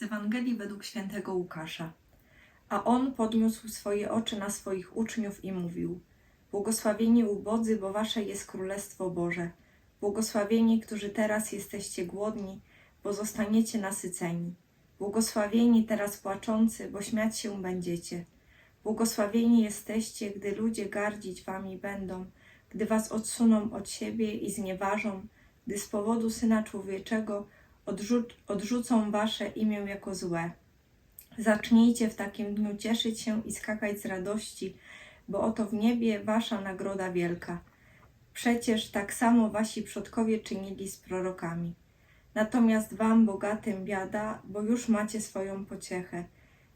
Z Ewangelii według świętego Łukasza. A on podniósł swoje oczy na swoich uczniów i mówił: Błogosławieni ubodzy, bo wasze jest królestwo Boże. Błogosławieni, którzy teraz jesteście głodni, bo zostaniecie nasyceni. Błogosławieni teraz płaczący, bo śmiać się będziecie. Błogosławieni jesteście, gdy ludzie gardzić wami będą, gdy was odsuną od siebie i znieważą, gdy z powodu Syna Człowieczego odrzu- odrzucą wasze imię jako złe. Zacznijcie w takim dniu cieszyć się i skakać z radości, bo oto w niebie wasza nagroda wielka. Przecież tak samo wasi przodkowie czynili z prorokami. Natomiast wam, bogatym, biada, bo już macie swoją pociechę.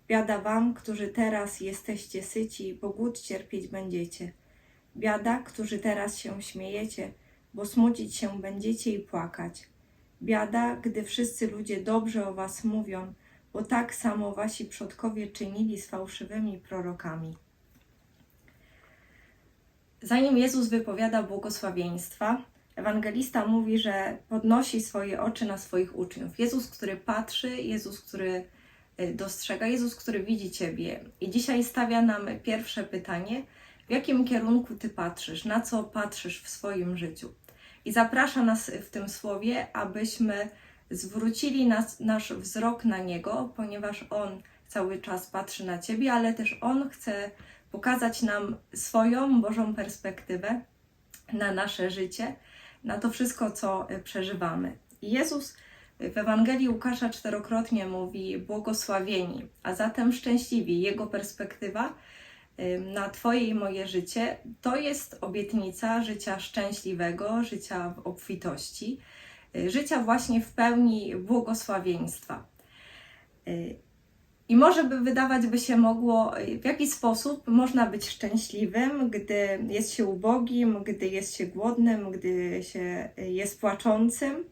Biada wam, którzy teraz jesteście syci, bo głód cierpieć będziecie. Biada, którzy teraz się śmiejecie, bo smucić się będziecie i płakać. Biada, gdy wszyscy ludzie dobrze o was mówią, bo tak samo wasi przodkowie czynili z fałszywymi prorokami. Zanim Jezus wypowiada błogosławieństwa, ewangelista mówi, że podnosi swoje oczy na swoich uczniów. Jezus, który patrzy, Jezus, który y, dostrzega, Jezus, który widzi Ciebie. I dzisiaj stawia nam pierwsze pytanie: w jakim kierunku Ty patrzysz, na co patrzysz w swoim życiu? I zaprasza nas w tym słowie, abyśmy zwrócili nas, nasz wzrok na Niego, ponieważ On cały czas patrzy na Ciebie, ale też On chce pokazać nam swoją Bożą perspektywę na nasze życie, na to wszystko, co przeżywamy. Jezus w Ewangelii Łukasza czterokrotnie mówi błogosławieni, a zatem szczęśliwi. Jego perspektywa na Twoje i moje życie to jest obietnica życia szczęśliwego, życia w obfitości, y, życia właśnie w pełni błogosławieństwa. Y, I może by wydawać by się mogło, y, w jaki sposób można być szczęśliwym, gdy jest się ubogim, gdy jest się głodnym, gdy się jest płaczącym.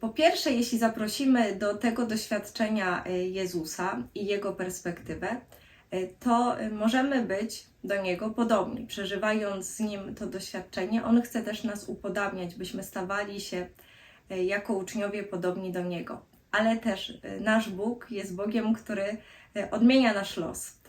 Po pierwsze, jeśli zaprosimy do tego doświadczenia Jezusa i Jego perspektywę, to y, możemy być do Niego podobni. Przeżywając z Nim to doświadczenie, On chce też nas upodabniać, byśmy stawali się y, jako uczniowie podobni do Niego. Ale też y, nasz Bóg jest Bogiem, który odmienia nasz los.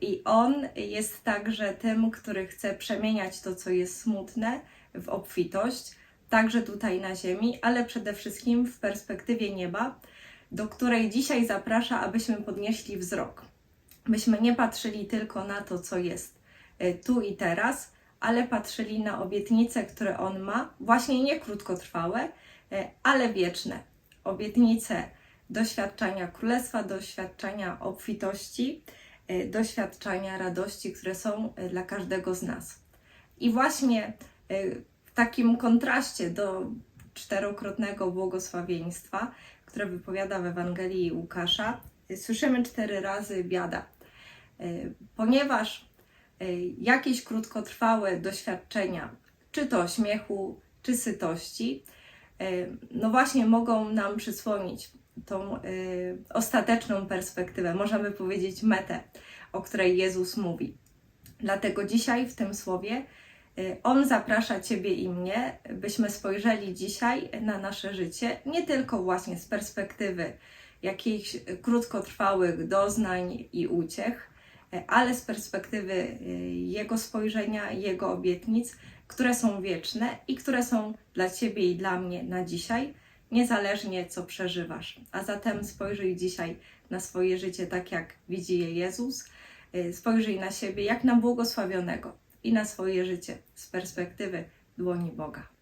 I On jest także tym, który chce przemieniać to, co jest smutne, w obfitość, także tutaj na Ziemi, ale przede wszystkim w perspektywie nieba, do której dzisiaj zaprasza, abyśmy podnieśli wzrok. Byśmy nie patrzyli tylko na to, co jest y, tu i teraz, ale patrzyli na obietnice, które On ma, właśnie nie krótkotrwałe, y, ale wieczne. Obietnice doświadczenia królestwa, doświadczenia obfitości, y, doświadczenia radości, które są dla każdego z nas. I właśnie w takim kontraście do czterokrotnego błogosławieństwa, które wypowiada w Ewangelii Łukasza, słyszymy cztery razy biada. Y, Ponieważ y, jakieś krótkotrwałe doświadczenia, czy to śmiechu, czy sytości, y, no właśnie mogą nam przysłonić tą ostateczną perspektywę, możemy powiedzieć metę, o której Jezus mówi. Dlatego dzisiaj w tym słowie On zaprasza Ciebie i mnie, byśmy spojrzeli dzisiaj na nasze życie nie tylko właśnie z perspektywy jakichś krótkotrwałych doznań i uciech, y, ale z perspektywy y, Jego spojrzenia, Jego obietnic, które są wieczne i które są dla Ciebie i dla mnie na dzisiaj, niezależnie co przeżywasz. A zatem spojrzyj dzisiaj na swoje życie tak, jak widzi je Jezus. Y, Spojrzyj na siebie jak na błogosławionego i na swoje życie z perspektywy dłoni Boga.